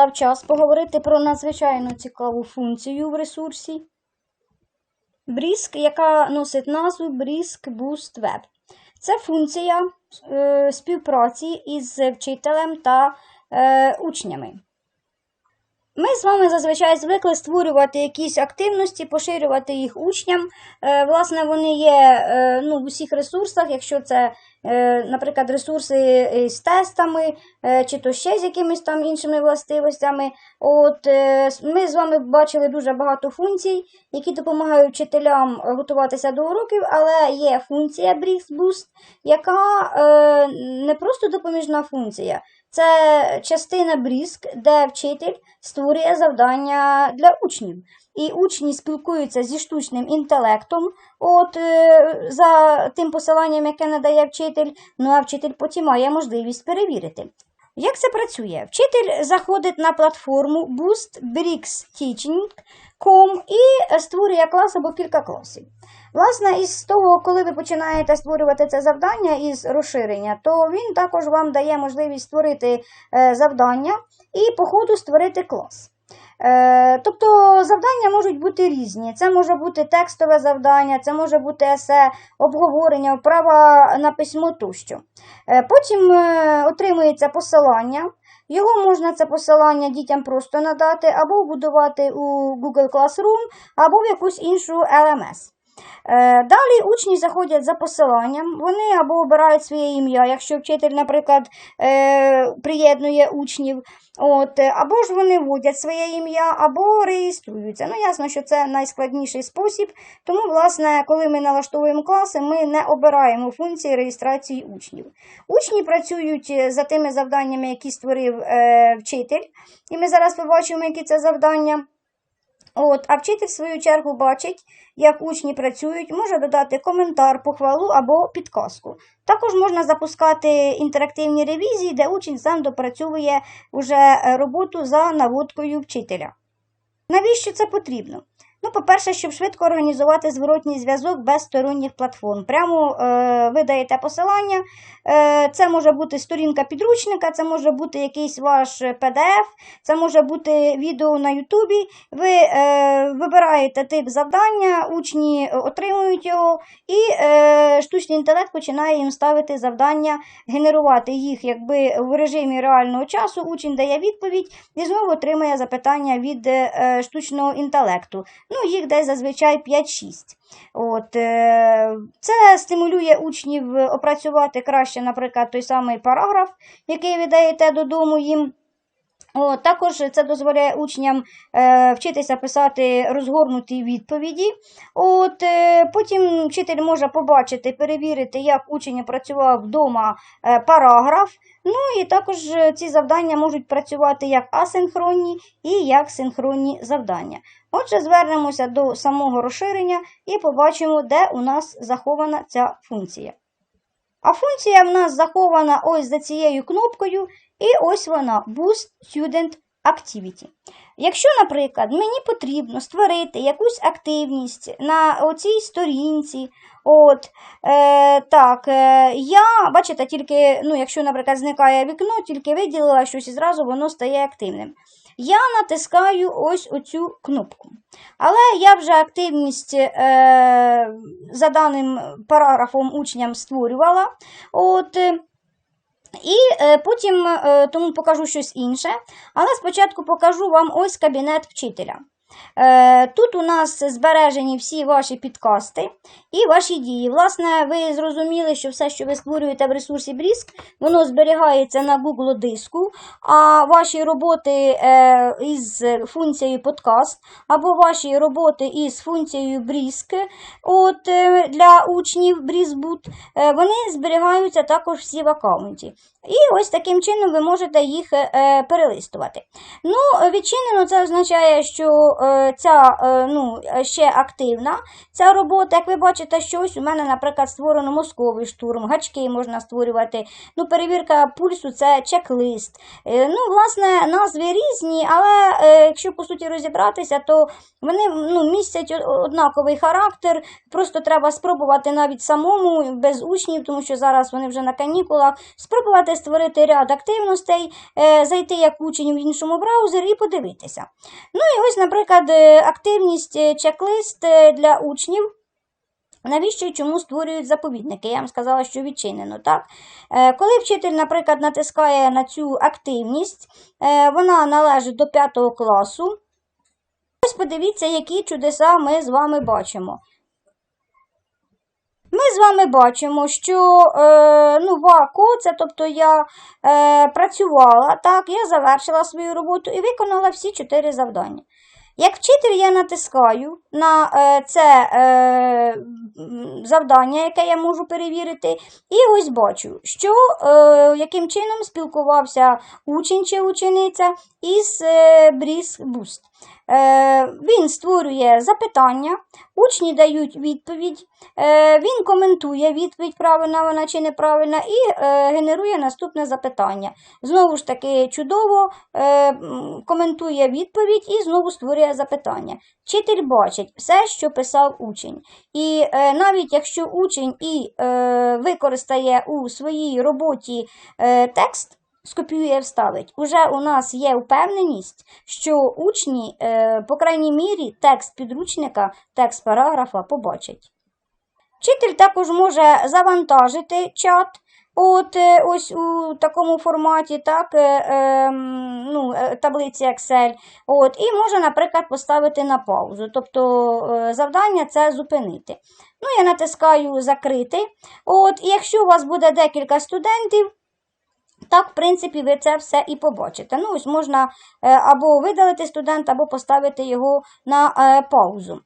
Настав час поговорити про надзвичайно цікаву функцію в ресурсі Brisk, яка носить назву Brisk Boost Web. Це функція е, співпраці із вчителем та е, учнями. Ми з вами зазвичай звикли створювати якісь активності, поширювати їх учням. Е, власне, вони є е, ну, в усіх ресурсах, якщо це, наприклад, ресурси з тестами, е, чи то ще з якимись там іншими властивостями. От, е, ми з вами бачили дуже багато функцій, які допомагають вчителям готуватися до уроків, але є функція Brix Boost, яка е, не просто допоміжна функція. Це частина Бріск, де вчитель створює завдання для учнів. І учні спілкуються зі штучним інтелектом, от е, за тим посиланням, яке надає вчитель. Ну а вчитель потім має можливість перевірити. Як це працює? Вчитель заходить на платформу boostbricks.teaching.com і створює клас або кілька класів. Власне, із того, коли ви починаєте створювати це завдання із розширення, то він також вам дає можливість створити е, завдання і по ходу створити клас. Е, тобто завдання можуть бути різні. Це може бути текстове завдання, це може бути есе, обговорення, вправа на письмо тощо. Е, потім е, отримується посилання. Його можна це посилання дітям просто надати, або вбудувати у Google Classroom, або в якусь іншу LMS. Е, Далі учні заходять за посиланням, вони або обирають своє ім'я, якщо вчитель, наприклад, е, приєднує учнів, от, е, або ж вони вводять своє ім'я, або реєструються. Ну, ясно, що це найскладніший спосіб, тому, власне, коли ми налаштовуємо класи, ми не обираємо функції реєстрації учнів. Учні працюють за тими завданнями, які створив вчитель, і ми зараз побачимо, які це завдання. От, а вчитель, в свою чергу, бачить, як учні працюють, може додати коментар, похвалу або підказку. Також можна запускати інтерактивні ревізії, де учень сам допрацьовує уже е, роботу за наводкою вчителя. Навіщо це потрібно? Ну, по-перше, щоб швидко організувати зворотній зв'язок без сторонніх платформ. Прямо е, ви даєте посилання. Е, це може бути сторінка підручника, це може бути якийсь ваш PDF, це може бути відео на Ютубі. Ви е, вибираєте тип завдання, учні отримують його, і е, штучний інтелект починає їм ставити завдання, генерувати їх якби в режимі реального часу. Учень дає відповідь і знову отримує запитання від е, штучного інтелекту. Ну, їх десь зазвичай 5-6. От, е, це стимулює учнів опрацювати краще, наприклад, той самий параграф, який ви даєте додому їм. О, також це дозволяє учням е, вчитися писати розгорнуті відповіді. От, е, потім вчитель може побачити, перевірити, як учень опрацював вдома е, параграф. Ну і також е, ці завдання можуть працювати як асинхронні і як синхронні завдання. Отже, звернемося до самого розширення і побачимо, де у нас захована ця функція. А функція в нас захована ось за цією кнопкою, і ось вона Boost Student Activity. Якщо, наприклад, мені потрібно створити якусь активність на оцій сторінці, от, е, так, е, я, бачите, тільки, ну, якщо, наприклад, зникає вікно, тільки виділила щось і зразу воно стає активним. Я натискаю ось оцю кнопку. Але я вже активність е, за даним параграфом учням створювала. От, е, і е, потім е, тому покажу щось інше. Але спочатку покажу вам ось кабінет вчителя. Е, Тут у нас збережені всі ваші підкасти і ваші дії. Власне, ви зрозуміли, що все, що ви створюєте в ресурсі Бріск, воно зберігається на Google диску, а ваші роботи е, із функцією подкаст, або ваші роботи із функцією Бріск от, е, для учнів Брізбут, вони зберігаються також всі в аккаунті. І ось таким чином ви можете їх е, перелистувати. Ну, відчинено це означає, що е, ця е, ну, ще активна ця робота. Як ви бачите, що ось у мене, наприклад, створено мозковий штурм, гачки можна створювати. Ну, перевірка пульсу це чек-лист. Е, Ну, власне, назви різні, але е, якщо по суті розібратися, то вони ну, містять однаковий характер. Просто треба спробувати навіть самому без учнів, тому що зараз вони вже на канікулах. Спробувати створити ряд активностей, е, зайти як учень в іншому браузері і подивитися. Ну і ось, наприклад, е, активність е, чек-лист для учнів. Навіщо і чому створюють заповідники? Я вам сказала, що відчинено. так? Коли вчитель, наприклад, натискає на цю активність, вона належить до 5 класу. Ось подивіться, які чудеса ми з вами бачимо. З вами бачимо, що е, ну, ВАКО, це тобто я е, працювала, так, я завершила свою роботу і виконала всі чотири завдання. Як вчитель я натискаю на е, це е, завдання, яке я можу перевірити, і ось бачу, що е, яким чином спілкувався учень чи учениця із е, Бріз Буст. Е, він створює запитання, учні дають відповідь, е, він коментує відповідь, правильна вона чи неправильна, і е, генерує наступне запитання. Знову ж таки, чудово коментує відповідь і знову створює запитання. Вчитель бачить все, що писав учень. І навіть якщо учень і використає у своїй роботі текст, скопіює, вставить, уже у нас є впевненість, що учні, е, по крайній мірі, текст підручника, текст параграфа побачать. Вчитель також може завантажити чат. От е, ось у такому форматі, так, е, е, ну, е, таблиці Excel. От, і може, наприклад, поставити на паузу. Тобто завдання це зупинити. Ну, я натискаю закрити. От, і якщо у вас буде декілька студентів, так, в принципі, ви це все і побачите. Ну, ось можна е, або видалити студента, або поставити його на е, паузу.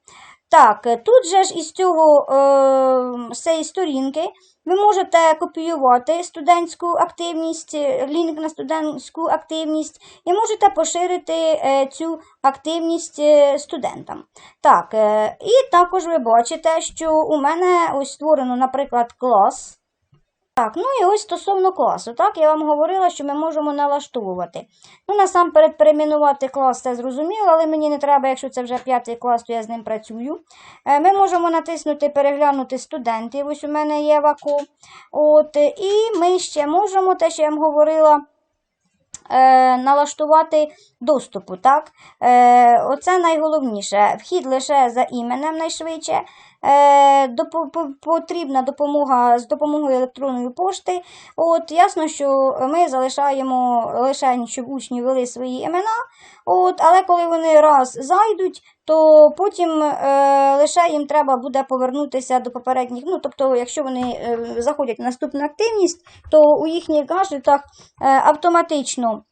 Так, е, тут же ж із цього з цієї сторінки ви можете копіювати студентську активність, лінк на студентську активність, і можете поширити цю активність студентам. Так, і також ви бачите, що у мене ось створено, наприклад, клас. Так, ну і ось стосовно класу. Так, я вам говорила, що ми можемо налаштовувати. Ну, насамперед, перейменувати клас це зрозуміло, але мені не треба, якщо це вже п'ятий клас, то я з ним працюю. Е, Ми можемо натиснути Переглянути студентів. Ось у мене є ВАКО. От, і ми ще можемо, те, що я вам говорила. Е, налаштувати доступу. Так? Е, оце найголовніше. Вхід лише за іменем найшвидше. Е, потрібна допомога з допомогою електронної пошти. От, ясно, що ми залишаємо лише, щоб учні ввели свої імена. От, але коли вони раз зайдуть, то потім е, лише їм треба буде повернутися до попередніх. Ну, тобто, якщо вони е, заходять в наступну активність, то у їхніх гаджетах е, автоматично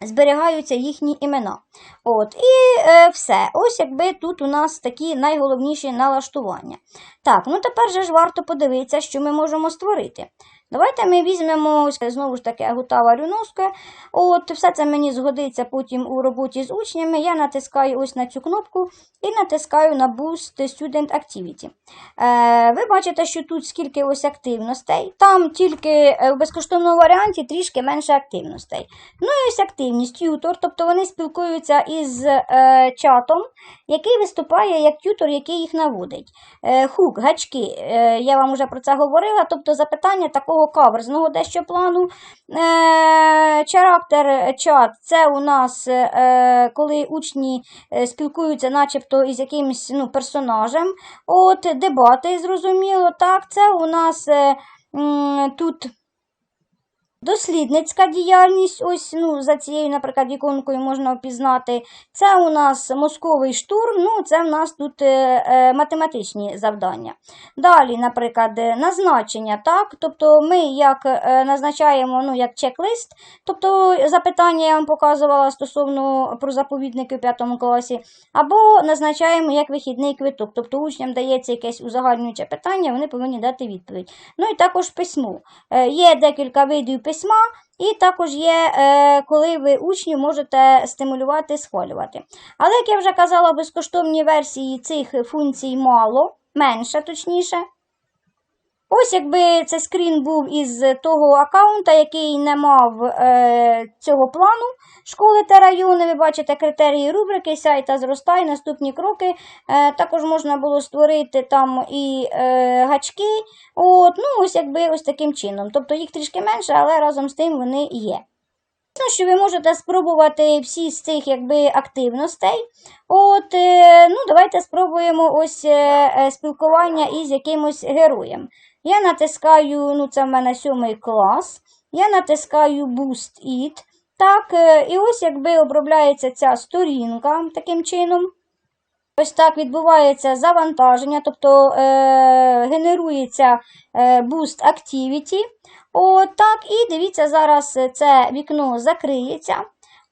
зберігаються їхні імена. От, і е, все. Ось якби тут у нас такі найголовніші налаштування. Так, ну тепер же ж варто подивитися, що ми можемо створити. Давайте ми візьмемо знову ж таки Агутава Рюновська. От, все це мені згодиться потім у роботі з учнями. Я натискаю ось на цю кнопку і натискаю на Boost Student Activity. Е, ви бачите, що тут скільки ось активностей. Там тільки е, в безкоштовному варіанті трішки менше активностей. Ну і ось активність тютор, тобто вони спілкуються із е, чатом, який виступає як тютор, який їх наводить. Е, хук, гачки, е, я вам вже про це говорила, тобто запитання такого каверзного дещо плану. Е, Характер чат це у нас, е, коли учні е, спілкуються начебто із якимось ну, персонажем. От, дебати, зрозуміло, так, це у нас е, тут. Дослідницька діяльність, ось ну, за цією, наприклад, іконкою можна впізнати. Це у нас мозковий штурм, ну, це в нас тут е, е, математичні завдання. Далі, наприклад, назначення. так, Тобто ми як е, назначаємо ну, як чек-лист, тобто запитання я вам показувала стосовно про заповідники в 5 класі, або назначаємо як вихідний квиток. Тобто учням дається якесь узагальнююче питання, вони повинні дати відповідь. Ну і також письмо. Е, Є декілька видів письма, і також є, е, коли ви учнів можете стимулювати, схвалювати. Але, як я вже казала, в безкоштовній версії цих функцій мало. менше, точніше. Ось якби це скрін був із того аккаунта, який не мав е, цього плану школи та району. Ви бачите критерії рубрики, сяй та зростай, наступні кроки. Е, також можна було створити там і е, гачки. От, ну, ось якби ось таким чином. Тобто їх трішки менше, але разом з тим вони є. Звісно, що ви можете спробувати всі з цих якби, активностей. От, е, ну, давайте спробуємо ось е, е, спілкування із якимось героєм. Я натискаю, ну це в мене сьомий клас. Я натискаю Boost It. Так, е, і ось якби обробляється ця сторінка таким чином. Ось так відбувається завантаження, тобто е, генерується е, Boost Activity. От так, і дивіться, зараз це вікно закриється.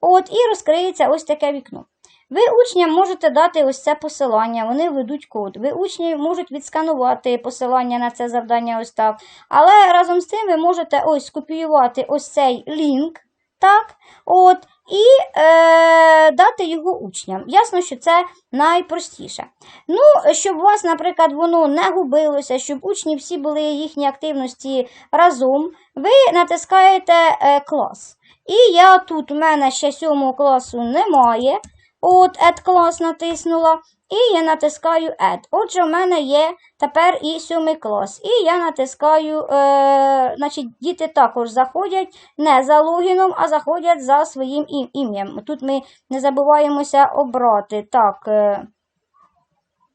От, і розкриється ось таке вікно. Ви учням можете дати ось це посилання, вони ведуть код. Ви учні можуть відсканувати посилання на це завдання ось так. Але разом з тим ви можете ось скопіювати ось цей лінк. Так, от, і е, дати його учням. Ясно, що це найпростіше. Ну, щоб у вас, наприклад, воно не губилося, щоб учні всі були їхні активності разом, ви натискаєте е, клас. І я тут у мене ще сьомого класу немає. От Add клас натиснула. І я натискаю Add. Отже, у мене є тепер і сьомий клас. І я натискаю, е, значить, діти також заходять не за логіном, а заходять за своїм ім'ям. Тут ми не забуваємося обрати. Так. Е,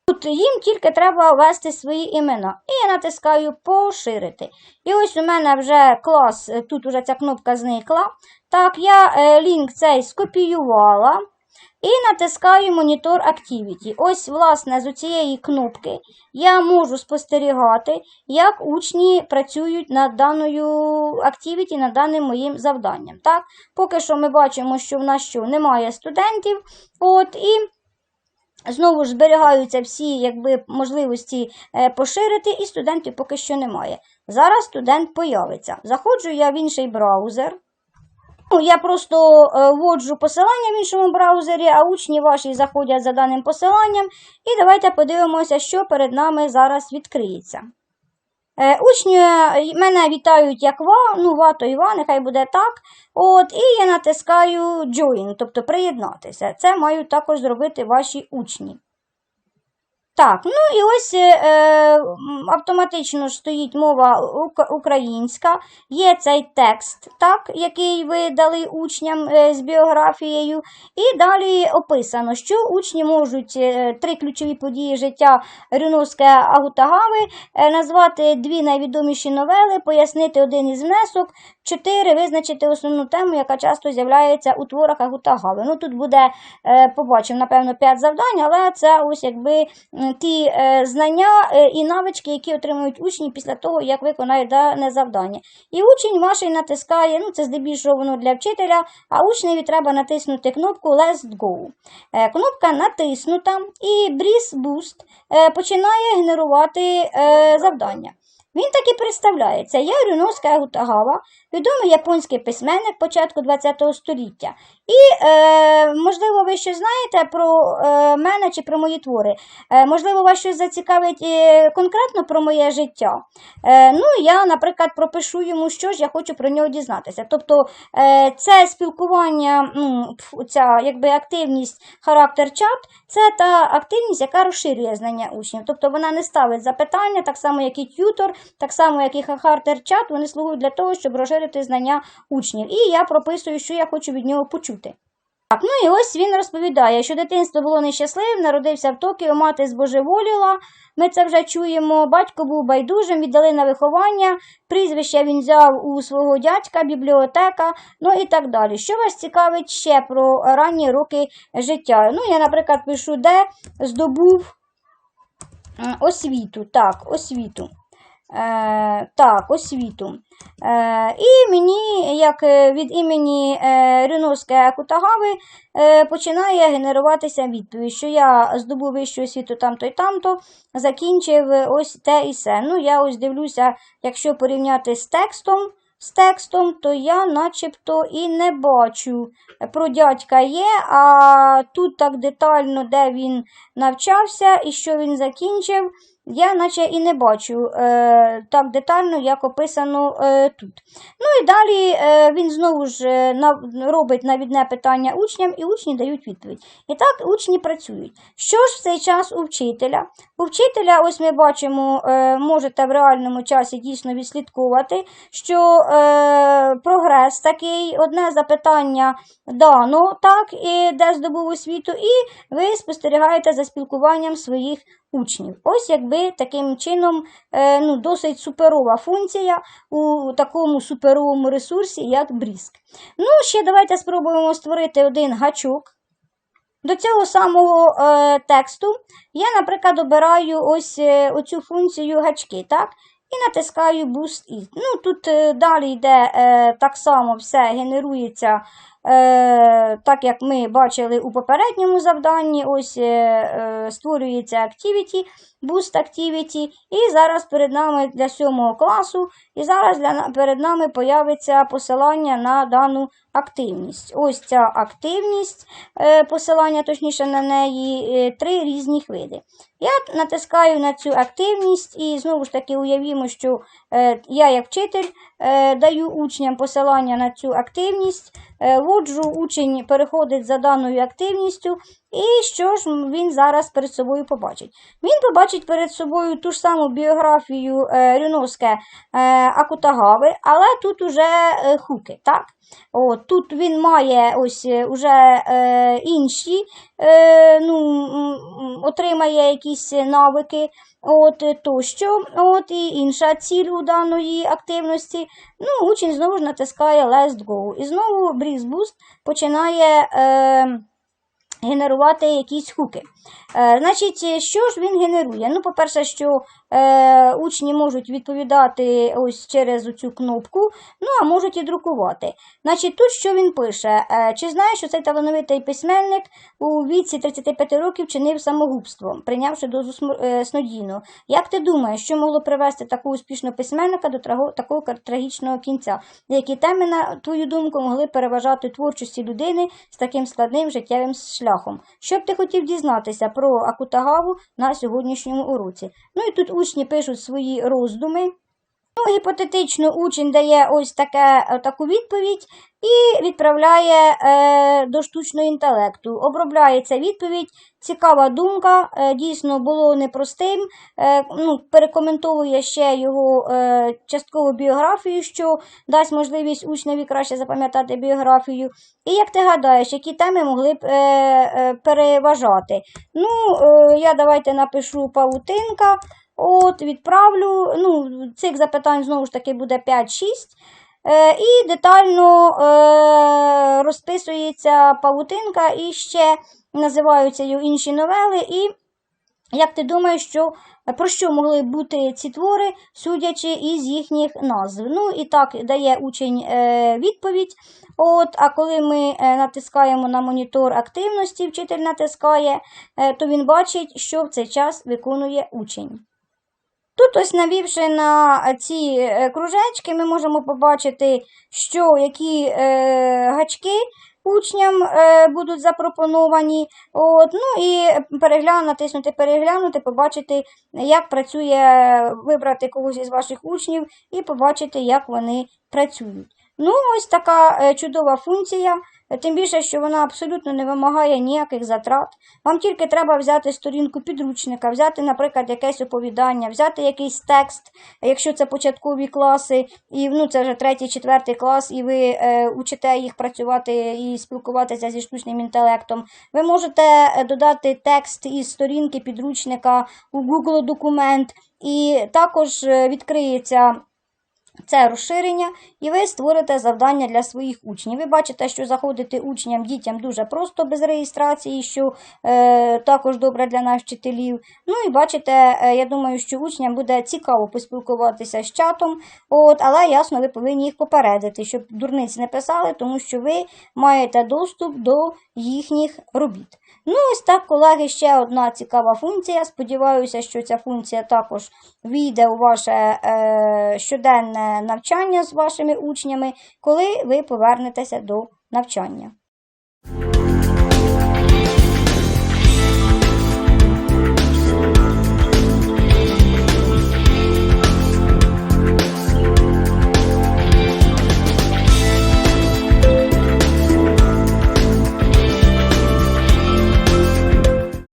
Тут їм тільки треба ввести свої імена. І я натискаю поширити. І ось у мене вже клас, тут вже ця кнопка зникла. Так, я е, лінк цей скопіювала. І натискаю Monitor Activity. Ось, власне, з цієї кнопки я можу спостерігати, як учні працюють над даною Activity, над даним моїм завданням. Так? Поки що ми бачимо, що в нас що немає студентів. От, і Знову ж зберігаються всі якби, можливості е, поширити, і студентів поки що немає. Зараз студент появиться. Заходжу я в інший браузер. Ну, я просто е, вводжу посилання в іншому браузері, а учні ваші заходять за даним посиланням. І давайте подивимося, що перед нами зараз відкриється. Е, учні е, мене вітають як ва, ну ва то і ва, нехай буде так. От, І я натискаю Join, тобто приєднатися. Це мають також зробити ваші учні. Так, ну і ось е, е, автоматично стоїть мова українська, є цей текст, так, який ви дали учням е, з біографією. І далі описано, що учні можуть е, три ключові події життя Рюновська Агутагави, назвати дві найвідоміші новели, пояснити один із внесок, чотири визначити основну тему, яка часто з'являється у творах Агутагави. Ну тут буде, е, побачимо, напевно, п'ять завдань, але це ось якби ті е, знання е, і навички, які отримують учні після того, як виконають дане завдання. І учень ваш натискає, ну це здебільшого воно для вчителя, а учневі треба натиснути кнопку Let's Go. Кнопка натиснута, і Breeze Boost починає генерувати завдання. Він так і представляється. Я Рюноска Гутагава, відомий японський письменник початку ХХ століття. І, е, можливо, ви щось знаєте про е, мене чи про мої твори. Е, можливо, вас щось зацікавить е, конкретно про моє життя. Е, ну, я, наприклад, пропишу йому, що ж я хочу про нього дізнатися. Тобто, е, це спілкування, ну, ця якби активність характер чат, це та активність, яка розширює знання учнів. Тобто вона не ставить запитання, так само, як і т'ютор, так само, як і характер чат, вони слугують для того, щоб розширити знання учнів. І я прописую, що я хочу від нього почути. Так, ну і ось він розповідає, що дитинство було нещасливим, народився в Токіо, мати збожеволіла. Ми це вже чуємо. Батько був байдужим, віддали на виховання, прізвище він взяв у свого дядька, бібліотека, ну і так далі. Що вас цікавить ще про ранні роки життя? Ну, я, наприклад, пишу, де здобув освіту. Так, освіту. Так, освіту. Е, і мені, як е, від імені е, Рюновської Кутагави, починає генеруватися відповідь, що я здобув вищу освіту там-то і там-то, закінчив ось те і се. Ну, я ось дивлюся, якщо порівняти з текстом, з текстом, то я начебто і не бачу. Про дядька є, а тут так детально, де він навчався і що він закінчив, я наче і не бачу е, так детально, як описано е, тут. Ну і далі е, він знову ж е, на, робить навідне питання учням, і учні дають відповідь. І так учні працюють. Що ж в цей час у вчителя? У вчителя, ось ми бачимо, е, можете в реальному часі дійсно відслідковувати, що е, прогрес такий, одне запитання дано, так, і де здобув освіту, і ви спостерігаєте за спілкуванням своїх учнів. Ось якби таким чином е, ну, досить суперова функція у такому суперовому ресурсі, як Бріск. Ну, ще давайте спробуємо створити один гачок. До цього самого е, тексту я, наприклад, обираю ось е, оцю функцію гачки, так? І натискаю Boost It. Ну, тут е, далі йде е, так само все генерується, так як ми бачили у попередньому завданні. Ось е, е, створюється Activity, Boost Activity. І зараз перед нами для сьомого класу, і зараз для, перед нами появиться посилання на дану активність. Ось ця активність, е, посилання точніше на неї, е, три різних види. Я натискаю на цю активність і знову ж таки уявімо, що е, я як вчитель е, даю учням посилання на цю активність, е, учень переходить за даною активністю, і що ж він зараз перед собою побачить? Він побачить перед собою ту ж саму біографію е, Рюновське е, Акутагави, але тут уже е, хуки. так? От, тут він має ось е, уже е, інші, е, ну, отримає якісь навики, от, е, тощо, от, і інша ціль у даної активності. Ну, учень знову ж натискає Last Go. І знову Breeze Boost починає. Е, генерувати якісь хуки. Е, значить, що ж він генерує? Ну, по-перше, що е, учні можуть відповідати ось через цю кнопку, ну, а можуть і друкувати. Значить, тут що він пише? Е, чи знаєш, що цей талановитий письменник у віці 35 років чинив самогубство, прийнявши дозу е, снодійну? Як ти думаєш, що могло привести такого успішного письменника до такого трагічного кінця? Які теми, на твою думку, могли переважати творчості людини з таким складним життєвим шляхом? Що б ти хотів дізнатися про Акутагаву на сьогоднішньому уроці? Ну і тут учні пишуть свої роздуми. Ну, гіпотетично учень дає ось таке, е, таку відповідь і відправляє е, до штучного інтелекту. Обробляється відповідь, цікава думка, е, дійсно було непростим. Е, ну, перекоментовує ще його е, часткову біографію, що дасть можливість учневі краще запам'ятати біографію. І як ти гадаєш, які теми могли б е, е, переважати? Ну, е, я давайте напишу павутинка. От, відправлю. Ну, цих запитань знову ж таки буде 5-6. Е, і детально е, розписується павутинка, і ще називаються його інші новели. І як ти думаєш, що, про що могли бути ці твори, судячи із їхніх назв? Ну і так дає учень е, відповідь. От, а коли ми натискаємо на монітор активності, вчитель натискає, то він бачить, що в цей час виконує учень. Тут, ось навівши на ці е, кружечки, ми можемо побачити, що які е, гачки учням е, будуть запропоновані. От, ну і перегляну, натиснути переглянути, побачити, як працює, вибрати когось із ваших учнів і побачити, як вони працюють. Ну, ось така е, чудова функція, е, тим більше, що вона абсолютно не вимагає ніяких затрат. Вам тільки треба взяти сторінку підручника, взяти, наприклад, якесь оповідання, взяти якийсь текст, якщо це початкові класи, і ну, це вже третій, четвертий клас, і ви е, учите їх працювати і спілкуватися зі штучним інтелектом. Ви можете е, додати текст із сторінки підручника у Google документ, і також е, відкриється. Це розширення, і ви створите завдання для своїх учнів. Ви бачите, що заходити учням, дітям дуже просто без реєстрації, що е, також добре для наших вчителів. Ну і бачите, е, я думаю, що учням буде цікаво поспілкуватися з чатом, от, але ясно, ви повинні їх попередити, щоб дурниць не писали, тому що ви маєте доступ до їхніх робіт. Ну, ось так, колеги, ще одна цікава функція. Сподіваюся, що ця функція також війде у ваше е, щоденне навчання з вашими учнями, коли ви повернетеся до навчання.